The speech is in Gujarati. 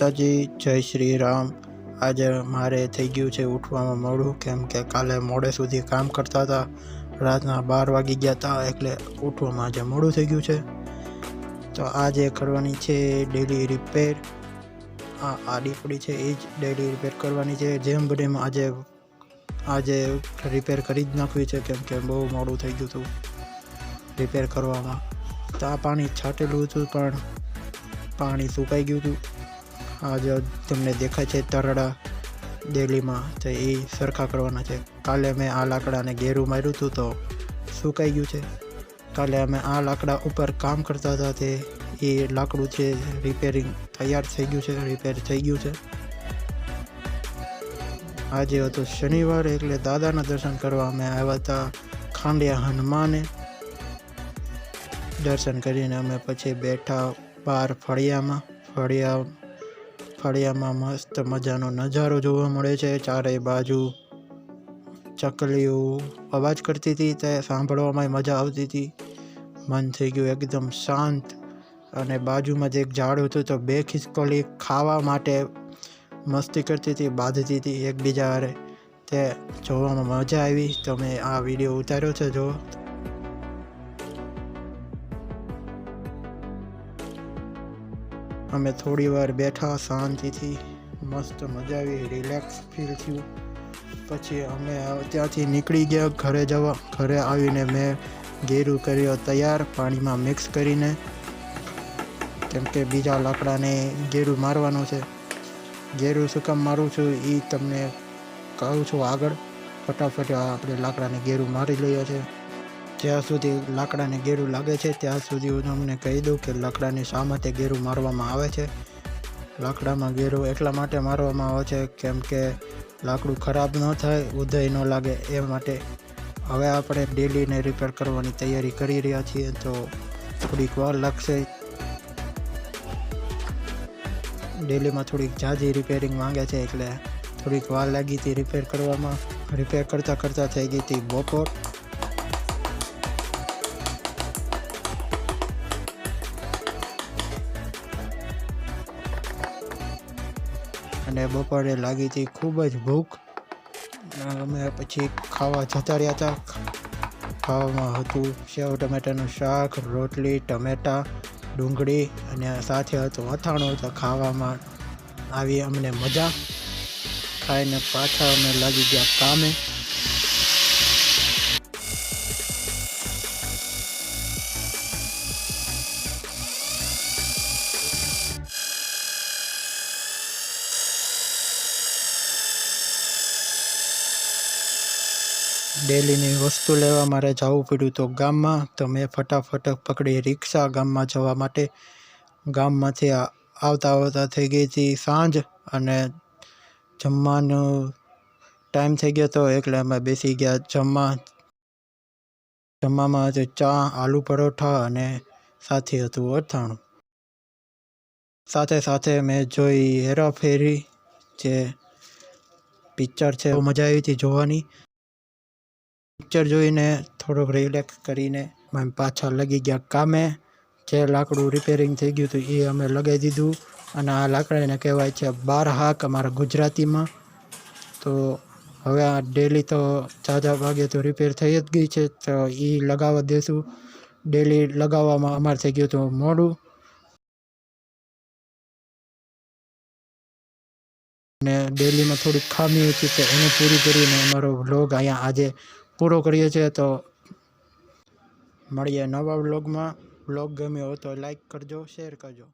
માતાજી, જય શ્રી રામ. આજે મારે થઈ ગયું છે ઉઠવામાં મોડું, કેમ કે કાલે મોડે સુધી કામ કરતા હતા. રાતના બાર વાગી ગયા હતા એટલે ઉઠવામાં આજે મોડું થઈ ગયું છે. તો આજે કરવાની છે ડેલી રિપેર આ આડી પડી છે, એ જ ડેલી રિપેર કરવાની છે. જેમ બને આજે આજે રિપેર કરી જ નાખવી છે, કેમ કે બહુ મોડું થઈ ગયું હતું રિપેર કરવામાં. તો આ પાણી છાંટેલું હતું, પણ પાણી સુકાઈ ગયું હતું. આજે તમને દેખાય છે તરડા ડેલીમાં, તો એ સરખા કરવાના છે. કાલે મેં આ લાકડાને ઘેરું માર્યું હતું તો સુકાઈ ગયું છે? કાલે અમે આ લાકડા ઉપર કામ કરતા હતા તે, એ લાકડું છે રિપેરિંગ તૈયાર થઈ ગયું છે રિપેર થઈ ગયું છે. આજે હતો શનિવાર એટલે દાદાના દર્શન કરવા અમે આવ્યા હતા ખાંડિયા હનુમાને. દર્શન કરીને અમે પછી બેઠા બહાર ફળિયામાં. ફળિયા ફળિયામાં મસ્ત મજાનો નજારો જોવા મળે છે. ચારેય બાજુ ચકલીઓ અવાજ કરતી હતી, તે સાંભળવામાં મજા આવતી હતી. મન થઈ ગયું એકદમ શાંત અને બાજુમાં જ એક ઝાડ હતું, તો બે ખિસકોલી ખાવા માટે મસ્તી કરતી હતી, બાંધતી હતી એકબીજા હારે તે જોવામાં મજા આવી. તો મેં આ વીડિયો ઉતાર્યો છે, જો અમે થોડી વાર બેઠા શાંતિથી, મસ્ત મજા આવી રિલેક્સ ફીલ થયું. પછી અમે ત્યાંથી નીકળી ગયા ઘરે જવા. ઘરે આવીને મેં ગેરું કર્યો તૈયાર, પાણીમાં મિક્સ કરીને. કેમ કે બીજા લાકડાને ગેરું મારવાનું છે. ઘેરું શું કામ મારું છું એ તમને કહું છું આગળ. ફટાફટ આપણે લાકડાને ગેરું મારી લઈએ છીએ. જ્યાં સુધી લાકડાને ગેરું લાગે છે, ત્યાં સુધી હું તમને કહી દઉં કે લાકડાની શા માટે ગેરું મારવામાં આવે છે. લાકડામાં ગેરું એટલા માટે મારવામાં આવે છે કેમ કે લાકડું ખરાબ ન થાય ઉદય ન લાગે એ માટે. હવે આપણે ડેલીને રિપેર કરવાની તૈયારી કરી રહ્યા છીએ તો થોડીક વાર લાગશે. ડેલીમાં થોડીક જાજી રિપેરિંગ માંગે છે એટલે થોડીક વાર લાગી હતી રિપેર કરવામાં. રિપેર કરતાં કરતાં થઈ ગઈ હતી બપોર. અને બપોરે લાગી હતી ખૂબ જ ભૂખ. અમે પછી ખાવા જતા રહ્યા હતા. ખાવામાં હતું સેવ, ટમેટાનું શાક, રોટલી, ટમેટા, ડુંગળી અને સાથે હતું અથાણું તો ખાવામાં આવી અમને મજા. ખાઈને પાછા અમે લાગી ગયા કામે. ડેલીની વસ્તુ લેવા મારે જવું પડ્યું તો ગામમાં તો મેં ફટાફટ પકડી રિક્ષા ગામમાં જવા માટે. ગામમાંથી આવતા આવતા થઈ ગઈ હતી સાંજ અને જમવાનો ટાઈમ થઈ ગયો હતો એટલે અમે બેસી ગયા જમવા. જમવામાં હતું ચા, આલુ પરોઠા અને સાથે હતું અથાણું. સાથે સાથે મેં જોઈ હેરાફેરી, જે પિક્ચર છે મજા આવી હતી જોવાની. પિક્ચર જોઈને, થોડોક રિલેક્સ કરીને અમે પાછા લગી ગયા કામે. જે લાકડું રિપેરિંગ થઈ ગયું હતું એ અમે લગાવી દીધું. અને આ લાકડાને કહેવાય છે બાર હાક અમારા ગુજરાતીમાં. તો હવે આ ડેલી તો ઝાઝા ભાગે તો રિપેર થઈ જ ગઈ છે, તો એ લગાવવા દેશું. ડેલી લગાવવામાં અમારે થઈ ગયું હતું મોડું. અને ડેલીમાં થોડીક ખામી હતી તો એને પૂરી કરીને અમારો વ્લોગ અહીંયા આજે પૂરો કરીએ છીએ તો મળીએ નવા વ્લોગમાં વ્લોગ ગમ્યો હોય તો લાઈક કરજો શેર કરજો.